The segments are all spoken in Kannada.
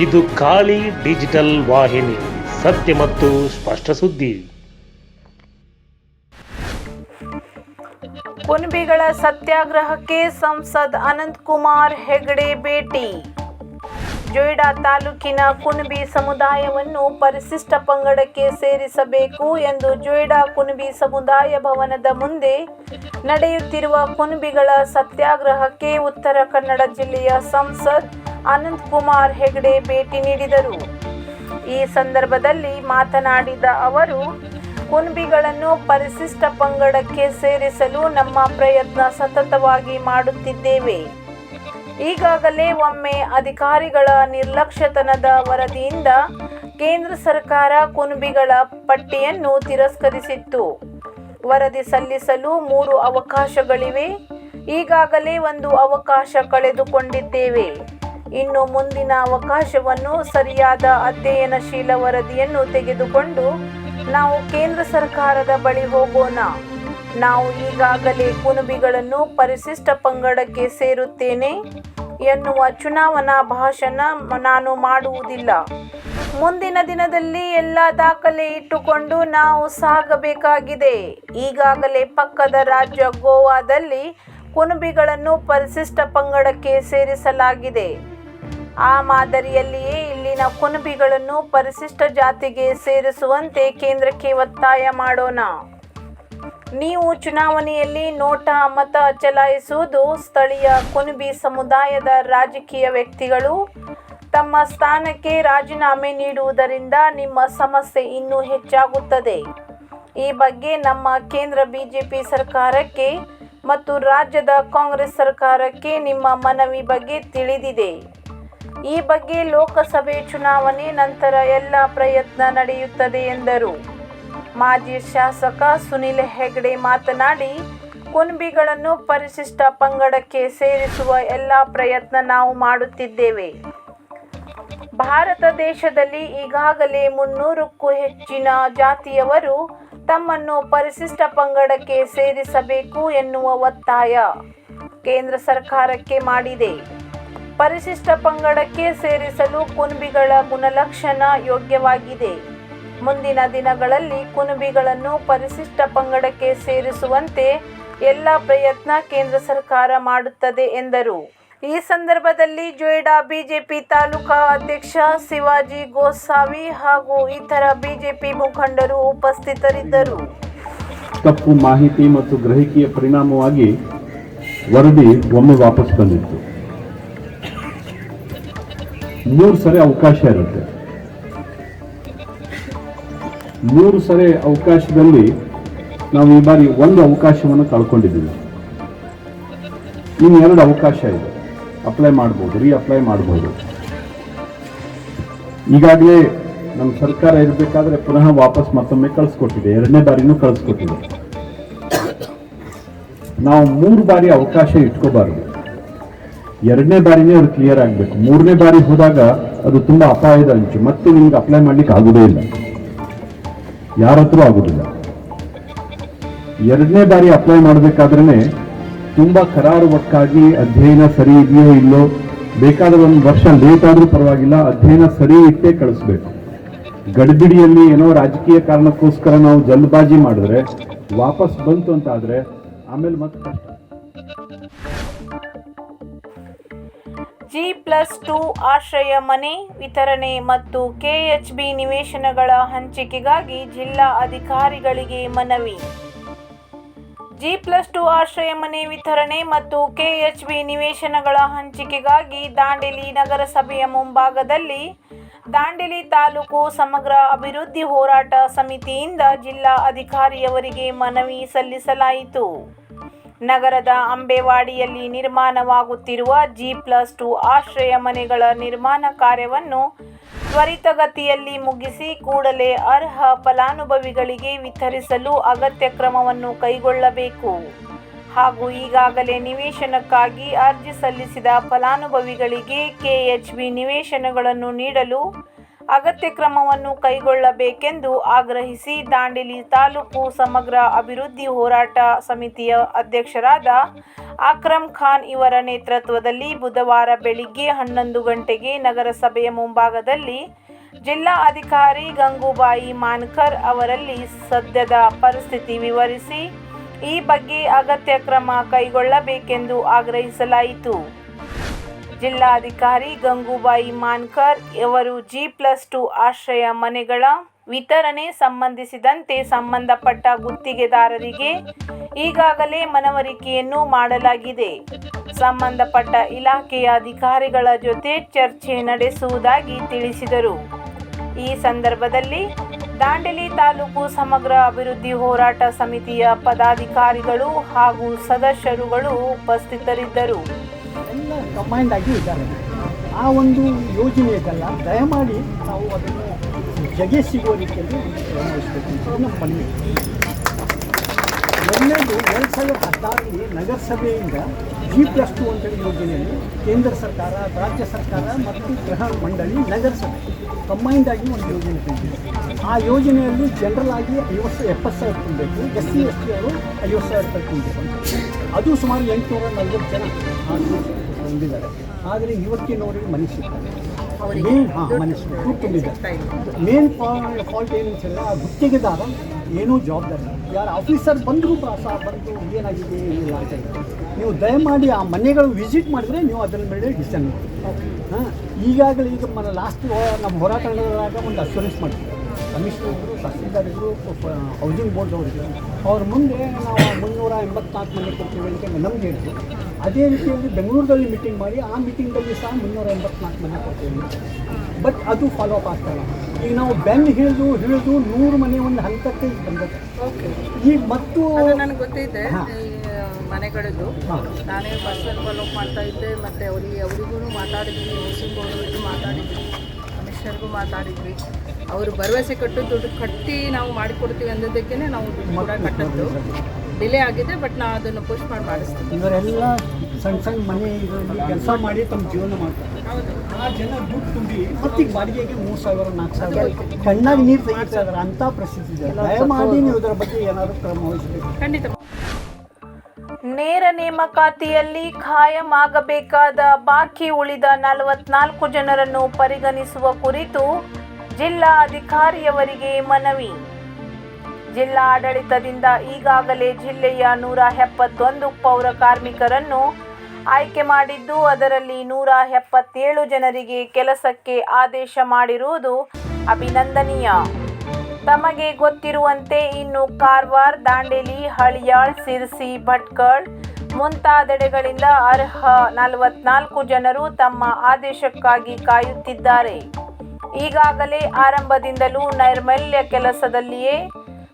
ಇದು ಖಾಲಿ ಡಿಜಿಟಲ್ ವಾಹಿನಿ, ಸತ್ಯ ಮತ್ತು ಸ್ಪಷ್ಟ ಸುದ್ದಿ. ಕುನ್ಬಿಗಳ ಸತ್ಯಾಗ್ರಹಕ್ಕೆ ಸಂಸದ್ ಅನಂತ್ ಕುಮಾರ್ ಹೆಗಡೆ ಭೇಟಿ. ಜೊಯ್ಡಾ ತಾಲೂಕಿನ ಕುಣಬಿ ಸಮುದಾಯವನ್ನು ಪರಿಶಿಷ್ಟ ಪಂಗಡಕ್ಕೆ ಸೇರಿಸಬೇಕು ಎಂದು ಜೊಯ್ಡಾ ಕುಣಬಿ ಸಮುದಾಯ ಭವನದ ಮುಂದೆ ನಡೆಯುತ್ತಿರುವ ಕುಣಬಿಗಳ ಸತ್ಯಾಗ್ರಹಕ್ಕೆ ಉತ್ತರ ಕನ್ನಡ ಜಿಲ್ಲೆಯ ಸಂಸದ್ ಅನಂತ್ ಕುಮಾರ್ ಹೆಗಡೆ ಭೇಟಿ ನೀಡಿದರು. ಈ ಸಂದರ್ಭದಲ್ಲಿ ಮಾತನಾಡಿದ ಅವರು ಕುಣಬಿಗಳನ್ನು ಪರಿಶಿಷ್ಟ ಪಂಗಡಕ್ಕೆ ಸೇರಿಸಲು ನಮ್ಮ ಪ್ರಯತ್ನ ಸತತವಾಗಿ ಮಾಡುತ್ತಿದ್ದೇವೆ. ಈಗಾಗಲೇ ಒಮ್ಮೆ ಅಧಿಕಾರಿಗಳ ನಿರ್ಲಕ್ಷ್ಯತನದ ವರದಿಯಿಂದ ಕೇಂದ್ರ ಸರ್ಕಾರ ಕುಣಬಿಗಳ ಪಟ್ಟಿಯನ್ನು ತಿರಸ್ಕರಿಸಿತ್ತು. ವರದಿ ಸಲ್ಲಿಸಲು ಮೂರು ಅವಕಾಶಗಳಿವೆ. ಈಗಾಗಲೇ ಒಂದು ಅವಕಾಶ ಕಳೆದುಕೊಂಡಿದ್ದೇವೆ. ಇನ್ನು ಮುಂದಿನ ಅವಕಾಶವನ್ನು ಸರಿಯಾದ ಅಧ್ಯಯನಶೀಲ ವರದಿಯನ್ನು ತೆಗೆದುಕೊಂಡು ನಾವು ಕೇಂದ್ರ ಸರ್ಕಾರದ ಬಳಿ ಹೋಗೋಣ. ನಾವು ಈಗಾಗಲೇ ಕುನುಬಿಗಳನ್ನು ಪರಿಶಿಷ್ಟ ಪಂಗಡಕ್ಕೆ ಸೇರುತ್ತೇನೆ ಎನ್ನುವ ಚುನಾವಣಾ ಭಾಷಣ ನಾನು ಮಾಡುವುದಿಲ್ಲ. ಮುಂದಿನ ದಿನದಲ್ಲಿ ಎಲ್ಲ ದಾಖಲೆ ಇಟ್ಟುಕೊಂಡು ನಾವು ಸಾಗಬೇಕಾಗಿದೆ. ಈಗಾಗಲೇ ಪಕ್ಕದ ರಾಜ್ಯ ಗೋವಾದಲ್ಲಿ ಕುನುಬಿಗಳನ್ನು ಪರಿಶಿಷ್ಟ ಪಂಗಡಕ್ಕೆ ಸೇರಿಸಲಾಗಿದೆ. ಆ ಮಾದರಿಯಲ್ಲಿಯೇ ಇಲ್ಲಿನ ಕುಣಬಿಗಳನ್ನು ಪರಿಶಿಷ್ಟ ಜಾತಿಗೆ ಸೇರಿಸುವಂತೆ ಕೇಂದ್ರಕ್ಕೆ ಒತ್ತಾಯ ಮಾಡೋಣ. ನೀವು ಚುನಾವಣೆಯಲ್ಲಿ ನೋಟಾ ಮತ ಚಲಾಯಿಸುವುದು ಸ್ಥಳೀಯ ಕುಣಬಿ ಸಮುದಾಯದ ರಾಜಕೀಯ ವ್ಯಕ್ತಿಗಳು ತಮ್ಮ ಸ್ಥಾನಕ್ಕೆ ರಾಜೀನಾಮೆ ನೀಡುವುದರಿಂದ ನಿಮ್ಮ ಸಮಸ್ಯೆ ಇನ್ನೂ ಹೆಚ್ಚಾಗುತ್ತದೆ. ಈ ಬಗ್ಗೆ ನಮ್ಮ ಕೇಂದ್ರ ಬಿಜೆಪಿ ಸರ್ಕಾರಕ್ಕೆ ಮತ್ತು ರಾಜ್ಯದ ಕಾಂಗ್ರೆಸ್ ಸರ್ಕಾರಕ್ಕೆ ನಿಮ್ಮ ಮನವಿ ಬಗ್ಗೆ ತಿಳಿದಿದೆ. ಈ ಬಗ್ಗೆ ಲೋಕಸಭೆ ಚುನಾವಣೆ ನಂತರ ಎಲ್ಲ ಪ್ರಯತ್ನ ನಡೆಯುತ್ತದೆ ಎಂದರು. ಮಾಜಿ ಶಾಸಕ ಸುನಿಲ್ ಹೆಗ್ಡೆ ಮಾತನಾಡಿ ಕುಣಬಿಗಳನ್ನು ಪರಿಶಿಷ್ಟ ಪಂಗಡಕ್ಕೆ ಸೇರಿಸುವ ಎಲ್ಲ ಪ್ರಯತ್ನ ನಾವು ಮಾಡುತ್ತಿದ್ದೇವೆ. ಭಾರತ ದೇಶದಲ್ಲಿ ಈಗಾಗಲೇ ಮುನ್ನೂರಕ್ಕೂ ಹೆಚ್ಚಿನ ಜಾತಿಯವರು ತಮ್ಮನ್ನು ಪರಿಶಿಷ್ಟ ಪಂಗಡಕ್ಕೆ ಸೇರಿಸಬೇಕು ಎನ್ನುವ ಒತ್ತಾಯ ಕೇಂದ್ರ ಸರ್ಕಾರಕ್ಕೆ ಮಾಡಿದೆ. ಪರಿಶಿಷ್ಟ ಪಂಗಡಕ್ಕೆ ಸೇರಿಸಲು ಕುಣಬಿಗಳ ಗುಣಲಕ್ಷಣ ಯೋಗ್ಯವಾಗಿದೆ. ಮುಂದಿನ ದಿನಗಳಲ್ಲಿ ಕುಣಬಿಗಳನ್ನು ಪರಿಶಿಷ್ಟ ಪಂಗಡಕ್ಕೆ ಸೇರಿಸುವಂತೆ ಎಲ್ಲ ಪ್ರಯತ್ನ ಕೇಂದ್ರ ಸರ್ಕಾರ ಮಾಡುತ್ತದೆ ಎಂದರು. ಈ ಸಂದರ್ಭದಲ್ಲಿ ಜೊಯ್ಡಾ ಬಿಜೆಪಿ ತಾಲೂಕಾ ಅಧ್ಯಕ್ಷ ಶಿವಾಜಿ ಗೋಸಾವಿ ಹಾಗೂ ಇತರ ಬಿಜೆಪಿ ಮುಖಂಡರು ಉಪಸ್ಥಿತರಿದ್ದರು. ತಪ್ಪು ಮಾಹಿತಿ ಮತ್ತು ಗ್ರಹಿಕೆಯ ಪರಿಣಾಮವಾಗಿ ವರದಿ ಒಮ್ಮೆ ವಾಪಸ್ ಬಂದಿತ್ತು. ಮೂರು ಸರಿ ಅವಕಾಶ ಇರುತ್ತೆ. ಮೂರು ಸರಿ ಅವಕಾಶದಲ್ಲಿ ನಾವು ಈ ಬಾರಿ ಒಂದು ಅವಕಾಶವನ್ನು ಕಳ್ಕೊಂಡಿದ್ದೀವಿ. ಇನ್ನು ಎರಡು ಅವಕಾಶ ಇದೆ. ಅಪ್ಲೈ ಮಾಡ್ಬೋದು ರೀ ಅಪ್ಲೈ ಮಾಡ್ಬೋದು. ಈಗಾಗಲೇ ನಮ್ಮ ಸರ್ಕಾರ ಇರಬೇಕಾದ್ರೆ ಪುನಃ ವಾಪಸ್ ಮತ್ತೊಮ್ಮೆ ಕಳಿಸ್ಕೊಟ್ಟಿದೆ. ಎರಡನೇ ಬಾರಿನೂ ಕಳಿಸ್ಕೊಟ್ಟಿದೆ. ನಾವು ಮೂರು ಬಾರಿ ಅವಕಾಶ ಇಟ್ಕೋಬಾರ್ದು. ಎರಡನೇ ಬಾರಿನೇ ಅವ್ರು ಕ್ಲಿಯರ್ ಆಗಬೇಕು. ಮೂರನೇ ಬಾರಿ ಹೋದಾಗ ಅದು ತುಂಬಾ ಅಪಾಯದ ಅಂಚು. ಮತ್ತೆ ನಿಮ್ಗೆ ಅಪ್ಲೈ ಮಾಡ್ಲಿಕ್ಕೆ ಆಗುದೇ ಇಲ್ಲ. ಯಾರ ಹತ್ರ ಆಗುದಿಲ್ಲ. ಎರಡನೇ ಬಾರಿ ಅಪ್ಲೈ ಮಾಡಬೇಕಾದ್ರೆ ತುಂಬಾ ಒಟ್ಟಾಗಿ ಅಧ್ಯಯನ ಸರಿ ಇದೆಯೋ ಇಲ್ಲೋ, ಬೇಕಾದ ಒಂದು ವರ್ಷ ಲೇಟ್ ಆದರೂ ಪರವಾಗಿಲ್ಲ, ಅಧ್ಯಯನ ಸರಿ ಇಟ್ಟೇ ಕಳಿಸ್ಬೇಕು. ಗಡಿಬಿಡಿಯಲ್ಲಿ ಏನೋ ರಾಜಕೀಯ ಕಾರಣಕ್ಕೋಸ್ಕರ ನಾವು ಜಲ್ಬಾಜಿ ಮಾಡಿದ್ರೆ, ವಾಪಸ್ ಬಂತು ಅಂತ ಆದ್ರೆ ಆಮೇಲೆ ಮತ್ತೆ ಕಷ್ಟ. ಜಿ ಪ್ಲಸ್ ಟು ಆಶ್ರಯ ಮನೆ ವಿತರಣೆ ಮತ್ತು ಕೆಎಚ್ಬಿ ನಿವೇಶನಗಳ ಹಂಚಿಕೆಗಾಗಿ ಜಿಲ್ಲಾ ಅಧಿಕಾರಿಗಳಿಗೆ ಮನವಿ. ಜಿ ಪ್ಲಸ್ ಟು ಆಶ್ರಯ ಮನೆ ವಿತರಣೆ ಮತ್ತು ಕೆಎಚ್ಬಿ ನಿವೇಶನಗಳ ಹಂಚಿಕೆಗಾಗಿ ದಾಂಡೇಲಿ ನಗರಸಭೆಯ ಮುಂಭಾಗದಲ್ಲಿ ದಾಂಡೇಲಿ ತಾಲೂಕು ಸಮಗ್ರ ಅಭಿವೃದ್ಧಿ ಹೋರಾಟ ಸಮಿತಿಯಿಂದ ಜಿಲ್ಲಾ ಅಧಿಕಾರಿಯವರಿಗೆ ಮನವಿ ಸಲ್ಲಿಸಲಾಯಿತು. ನಗರದ ಅಂಬೇವಾಡಿಯಲ್ಲಿ ನಿರ್ಮಾಣವಾಗುತ್ತಿರುವ ಜಿ ಪ್ಲಸ್ ಟು ಆಶ್ರಯ ಮನೆಗಳ ನಿರ್ಮಾಣ ಕಾರ್ಯವನ್ನು ತ್ವರಿತಗತಿಯಲ್ಲಿ ಮುಗಿಸಿ ಕೂಡಲೇ ಅರ್ಹ ಫಲಾನುಭವಿಗಳಿಗೆ ವಿತರಿಸಲು ಅಗತ್ಯ ಕ್ರಮವನ್ನು ಕೈಗೊಳ್ಳಬೇಕು. ಹಾಗೂ ಈಗಾಗಲೇ ನಿವೇಶನಕ್ಕಾಗಿ ಅರ್ಜಿ ಸಲ್ಲಿಸಿದ ಫಲಾನುಭವಿಗಳಿಗೆ ಕೆಎಚ್ಬಿ ನಿವೇಶನಗಳನ್ನು ನೀಡಲು ಅಗತ್ಯ ಕ್ರಮವನ್ನು ಕೈಗೊಳ್ಳಬೇಕೆಂದು ಆಗ್ರಹಿಸಿ ದಾಂಡೇಲಿ ತಾಲೂಕು ಸಮಗ್ರ ಅಭಿವೃದ್ಧಿ ಹೋರಾಟ ಸಮಿತಿಯ ಅಧ್ಯಕ್ಷರಾದ ಅಕ್ರಮ್ ಖಾನ್ ಇವರ ನೇತೃತ್ವದಲ್ಲಿ ಬುಧವಾರ ಬೆಳಿಗ್ಗೆ ಹನ್ನೊಂದು ಗಂಟೆಗೆ ನಗರಸಭೆಯ ಮುಂಭಾಗದಲ್ಲಿ ಜಿಲ್ಲಾ ಅಧಿಕಾರಿ ಗಂಗೂಬಾಯಿ ಮಾನ್ಕರ್ ಅವರಲ್ಲಿ ಸದ್ಯದ ಪರಿಸ್ಥಿತಿ ವಿವರಿಸಿ, ಈ ಬಗ್ಗೆ ಅಗತ್ಯ ಕ್ರಮ ಕೈಗೊಳ್ಳಬೇಕೆಂದು ಆಗ್ರಹಿಸಲಾಯಿತು. ಜಿಲ್ಲಾಧಿಕಾರಿ ಗಂಗೂಬಾಯಿ ಮಾನ್ಕರ್ ಅವರು ಜಿ ಪ್ಲಸ್ ಟು ಆಶ್ರಯ ಮನೆಗಳ ವಿತರಣೆ ಸಂಬಂಧಿಸಿದಂತೆ ಸಂಬಂಧಪಟ್ಟ ಗುತ್ತಿಗೆದಾರರಿಗೆ ಈಗಾಗಲೇ ಮನವರಿಕೆಯನ್ನು ಮಾಡಲಾಗಿದೆ. ಸಂಬಂಧಪಟ್ಟ ಇಲಾಖೆಯ ಅಧಿಕಾರಿಗಳ ಜೊತೆ ಚರ್ಚೆ ನಡೆಸುವುದಾಗಿ ತಿಳಿಸಿದರು. ಈ ಸಂದರ್ಭದಲ್ಲಿ ದಾಂಡೇಲಿ ತಾಲೂಕು ಸಮಗ್ರ ಅಭಿವೃದ್ಧಿ ಹೋರಾಟ ಸಮಿತಿಯ ಪದಾಧಿಕಾರಿಗಳು ಹಾಗೂ ಸದಸ್ಯರುಗಳು ಉಪಸ್ಥಿತರಿದ್ದರು. ಎಲ್ಲ ಕಂಬೈಂಡ್ ಆಗಿ ಇದ್ದಾರೆ. ಆ ಒಂದು ಯೋಜನೆ ಇದೆಲ್ಲ, ದಯಮಾಡಿ ನಾವು ಅದನ್ನು ಜಗೆ ಸಿಗುವ ರೀತಿಯಲ್ಲಿ ಅಂತ ನಮ್ಮ ಮನವಿ ಎರಡು ಸಾವಿರದ ಹದಿನಾರರಲ್ಲಿ ನಗರಸಭೆಯಿಂದ ಜಿ ಪ್ಲಸ್ ಟು ಅಂತೇಳಿ ಯೋಜನೆಯಲ್ಲಿ ಕೇಂದ್ರ ಸರ್ಕಾರ, ರಾಜ್ಯ ಸರ್ಕಾರ ಮತ್ತು ಗೃಹ ಮಂಡಳಿ ನಗರಸಭೆ ಕಂಬೈಂಡ್ ಆಗಿ ಒಂದು ಯೋಜನೆ ತಂದಿದೆ ಆ ಯೋಜನೆಯಲ್ಲಿ ಜನರಲ್ ಆಗಿ ಐವತ್ತು, ಎಪ್ಪತ್ತು ಸಾವಿರ ತುಂಬಬೇಕು ಎಸ್ ಸಿ ಎಸ್ ಟಿ ಅವರು ಐವತ್ತು ಸಾವಿರ ರೂಪಾಯಿ ತುಂಬಬೇಕು ಅದು ಸುಮಾರು ಎಂಟುನೂರ ನಲ್ವತ್ತು ಜನ ಬಂದಿದ್ದಾರೆ ಹೊಂದಿದ್ದಾರೆ ಆದರೆ ನೋಡಿ ಮನುಷ್ಯ ಮೇನ್ ಹಾಂ ಮನುಷ್ಯ ತುಂಬಿದ್ದಾರೆ. ಮೇನ್ ಫಾಲ್ಟ್ ಏನು ಅಂತ ಹೇಳಿದ್ರೆ ಆ ಗುತ್ತಿಗೆದಾರ ಏನೂ ಜವಾಬ್ದಾರಿ. ಯಾರು ಆಫೀಸರ್ ಬಂದರೂ ಸಹ ಬಂದು ಏನಾಗಿದೆ ಏನಿಲ್ಲ ಅಂತ. ನೀವು ದಯಮಾಡಿ ಆ ಮನೆಗಳು ವಿಸಿಟ್ ಮಾಡಿದ್ರೆ ನೀವು ಅದರ ಮೇಲೆ ಡಿಸೈನ್ ಮಾಡಿ ಹಾಂ ಈಗಾಗಲೇ ಈಗ ಮನ ಲಾಸ್ಟ್ ನಮ್ಮ ಹೋರಾಟಗಳಾಗ ಒಂದು ಅಶ್ಯೂರೆನ್ಸ್ ಮಾಡ್ತೀವಿ ಕಮಿಷನರ್ ಇದ್ದರು ತಹಸೀಲ್ದಾರ್ ಇದ್ದರು ಹೌಸಿಂಗ್ ಬೋರ್ಡ್ ಅವರಿಗೆ ಅವ್ರ ಮುಂದೆ ನಾವು ಮುನ್ನೂರ ಎಂಬತ್ನಾಲ್ಕು ಮನೆ ಕೊಡ್ತೀವಿ ಅಂತ ನಮ್ಗೆ ಹೇಳಿದ್ರು. ಅದೇ ರೀತಿಯಲ್ಲಿ ಬೆಂಗಳೂರಲ್ಲಿ ಮೀಟಿಂಗ್ ಮಾಡಿ ಆ ಮೀಟಿಂಗಲ್ಲಿ ಸಹ ಮುನ್ನೂರ ಎಂಬತ್ನಾಲ್ಕು ಮನೆ ಕೊಡ್ತೀವಿ. ಬಟ್ ಅದು ಫಾಲೋ ಅಪ್ ಆಗ್ತಾಯಿಲ್ಲ ಈಗ ನಾವು ಬೆನ್ ಹಿಡಿದು ಹಿಡಿದು ನೂರು ಮನೆ ಒಂದು ಹಂತಕ್ಕೆ ಬಂದದ್ದು ಈಗ ಮತ್ತು ನನಗೆ ಗೊತ್ತೈತೆ. ಮನೆಗಳದ್ದು ನಾನೇ ಪರ್ಸನಲ್ ಫಾಲೋ ಮಾಡ್ತಾ ಇದ್ದೆ ಮತ್ತು ಅವರಿಗೆ ಅವರಿಗೂ ಮಾತಾಡಿದ್ವಿ ಹೌಸಿಂಗ್ ಬೋರ್ಡ್ ಮಾತಾಡಿದ್ವಿ ಕಮಿಷನರ್ಗೂ ಮಾತಾಡಿದ್ವಿ. ಅವರು ಭರವಸೆ ಕೊಟ್ಟು ದುಡ್ಡು ಕಟ್ಟಿ ನಾವು ಮಾಡಿಕೊಡ್ತೀವಿ ಅನ್ನೋದಕ್ಕೆ ನಾವು ದುಡ್ಡು ಕೂಡ ಕಟ್ಟದ್ದು. ಡಿಲೇ ಆಗಿದೆ ಬಟ್ ನಾವು ಅದನ್ನು ಪುಷ್ ಮಾಡಿ ಮಾಡಿಸ್ತೀವಿ ಇವರೆಲ್ಲ ಸಣ್ಣ ಸಣ್ಣ ಮನೆ ಕೆಲಸ ಮಾಡಿ ತಮ್ಮ ಜೀವನ ಮಾಡ್ತಾರೆ. ಆ ಜನ ದುಡ್ಡು ತುಂಬಿ ಮತ್ತೀಗ ಬಾಡಿಗೆಗೆ ಮೂರು ಸಾವಿರ ನಾಲ್ಕು ಸಾವಿರ ಕಣ್ಣಾಗಿ ನೀರು ಇದ್ದಾರೆ ಅಂಥ ಪರಿಸ್ಥಿತಿ ಇದೆ. ದಯಮಾಡಿ ನೀವು ಇದರ ಬಗ್ಗೆ ಏನಾದರೂ ಕ್ರಮ ವಹಿಸಬೇಕು. ಖಂಡಿತ. ನೇರ ನೇಮಕಾತಿಯಲ್ಲಿ ಖಾಯಂ ಆಗಬೇಕಾದ ಬಾಕಿ ಉಳಿದ ನಲವತ್ನಾಲ್ಕು ಜನರನ್ನು ಪರಿಗಣಿಸುವ ಕುರಿತು ಜಿಲ್ಲಾ ಅಧಿಕಾರಿಯವರಿಗೆ ಮನವಿ. ಜಿಲ್ಲಾಡಳಿತದಿಂದ ಈಗಾಗಲೇ ಜಿಲ್ಲೆಯ ನೂರ ಎಪ್ಪತ್ತೊಂದು ಪೌರ ಕಾರ್ಮಿಕರನ್ನು ಆಯ್ಕೆ ಮಾಡಿದ್ದು, ಅದರಲ್ಲಿ ನೂರ ಎಪ್ಪತ್ತೇಳು ಜನರಿಗೆ ಕೆಲಸಕ್ಕೆ ಆದೇಶ ಮಾಡಿರುವುದು ಅಭಿನಂದನೀಯ. ತಮಗೆ ಗೊತ್ತಿರುವಂತೆ ಇನ್ನು ಕಾರವಾರ, ದಾಂಡೇಲಿ, ಹಳಿಯಾಳ್, ಸಿರ್ಸಿ, ಭಟ್ಕಳ್ ಮುಂತಾದೆಡೆಗಳಿಂದ ಅರ್ಹ ನಲವತ್ನಾಲ್ಕು ಜನರು ತಮ್ಮ ಆದೇಶಕ್ಕಾಗಿ ಕಾಯುತ್ತಿದ್ದಾರೆ. ಈಗಾಗಲೇ ಆರಂಭದಿಂದಲೂ ನೈರ್ಮಲ್ಯ ಕೆಲಸದಲ್ಲಿಯೇ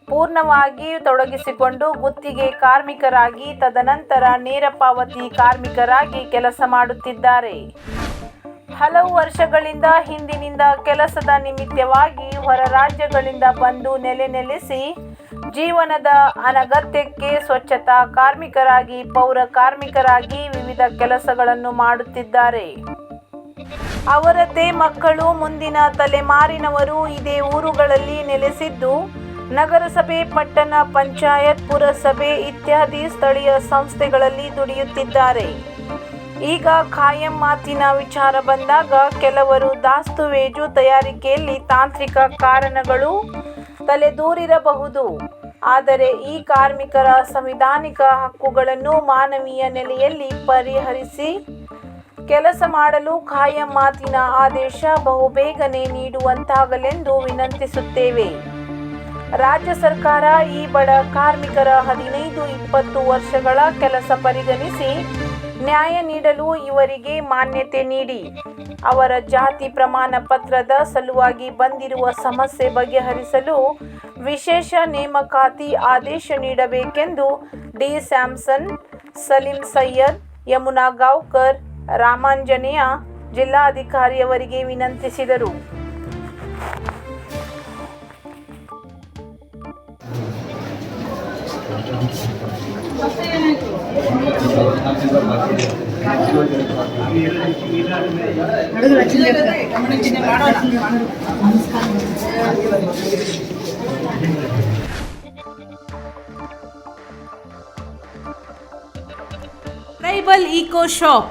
ಪೂರ್ಣವಾಗಿ ತೊಡಗಿಸಿಕೊಂಡು ಗುತ್ತಿಗೆ ಕಾರ್ಮಿಕರಾಗಿ ತದನಂತರ ನೇರ ಪಾವತಿ ಕಾರ್ಮಿಕರಾಗಿ ಕೆಲಸ ಮಾಡುತ್ತಿದ್ದಾರೆ. ಹಲವು ವರ್ಷಗಳಿಂದ ಹಿಂದಿನಿಂದ ಕೆಲಸದ ನಿಮಿತ್ತವಾಗಿ ಹೊರ ರಾಜ್ಯಗಳಿಂದ ಬಂದು ನೆಲೆ ನೆಲೆಸಿ ಜೀವನದ ಅನಗತ್ಯಕ್ಕೆ ಸ್ವಚ್ಛತಾ ಕಾರ್ಮಿಕರಾಗಿ, ಪೌರ ಕಾರ್ಮಿಕರಾಗಿ ವಿವಿಧ ಕೆಲಸಗಳನ್ನು ಮಾಡುತ್ತಿದ್ದಾರೆ. ಅವರದ್ದೇ ಮಕ್ಕಳು ಮುಂದಿನ ತಲೆಮಾರಿನವರು ಇದೇ ಊರುಗಳಲ್ಲಿ ನೆಲೆಸಿದ್ದು, ನಗರಸಭೆ, ಪಟ್ಟಣ, ಪಂಚಾಯತ್, ಪುರಸಭೆ ಇತ್ಯಾದಿ ಸ್ಥಳೀಯ ಸಂಸ್ಥೆಗಳಲ್ಲಿ ದುಡಿಯುತ್ತಿದ್ದಾರೆ. ಈಗ ಖಾಯಂ ಮಾತಿನ ವಿಚಾರ ಬಂದಾಗ ಕೆಲವರು ದಾಸ್ತುವೇಜು ತಯಾರಿಕೆಯಲ್ಲಿ ತಾಂತ್ರಿಕ ಕಾರಣಗಳು ತಲೆದೂರಿರಬಹುದು. ಆದರೆ ಈ ಕಾರ್ಮಿಕರ ಸಂವಿಧಾನಿಕ ಹಕ್ಕುಗಳನ್ನು ಮಾನವೀಯ ನೆಲೆಯಲ್ಲಿ ಪರಿಹರಿಸಿ ಕೆಲಸ ಮಾಡಲು ಖಾಯಂ ಮಾತಿನ ಆದೇಶ ಬಹುಬೇಗನೆ ನೀಡುವಂತಾಗಲೆಂದು ವಿನಂತಿಸುತ್ತೇವೆ. ರಾಜ್ಯ ಸರ್ಕಾರ ಈ ಬಡ ಕಾರ್ಮಿಕರ ಹದಿನೈದು ಇಪ್ಪತ್ತು ವರ್ಷಗಳ ಕೆಲಸ ಪರಿಗಣಿಸಿ ನ್ಯಾಯ ನೀಡಲು ಇವರಿಗೆ ಮಾನ್ಯತೆ ನೀಡಿ. ಅವರ ಜಾತಿ ಪ್ರಮಾಣ ಪತ್ರದ ಸಲುವಾಗಿ ಬಂದಿರುವ ಸಮಸ್ಯೆ ಬಗೆಹರಿಸಲು ವಿಶೇಷ ನೇಮಕಾತಿ ಆದೇಶ ನೀಡಬೇಕೆಂದು ಡಿ. ಸ್ಯಾಮ್ಸನ್, ಸಲೀಂ ಸೈಯದ್, ಯಮುನಾ ಗಾವ್ಕರ್ ರಾಮಾಂಜನೇಯ ಜಿಲ್ಲಾಧಿಕಾರಿಯವರಿಗೆ ವಿನಂತಿಸಿದರು. Tribal eco shop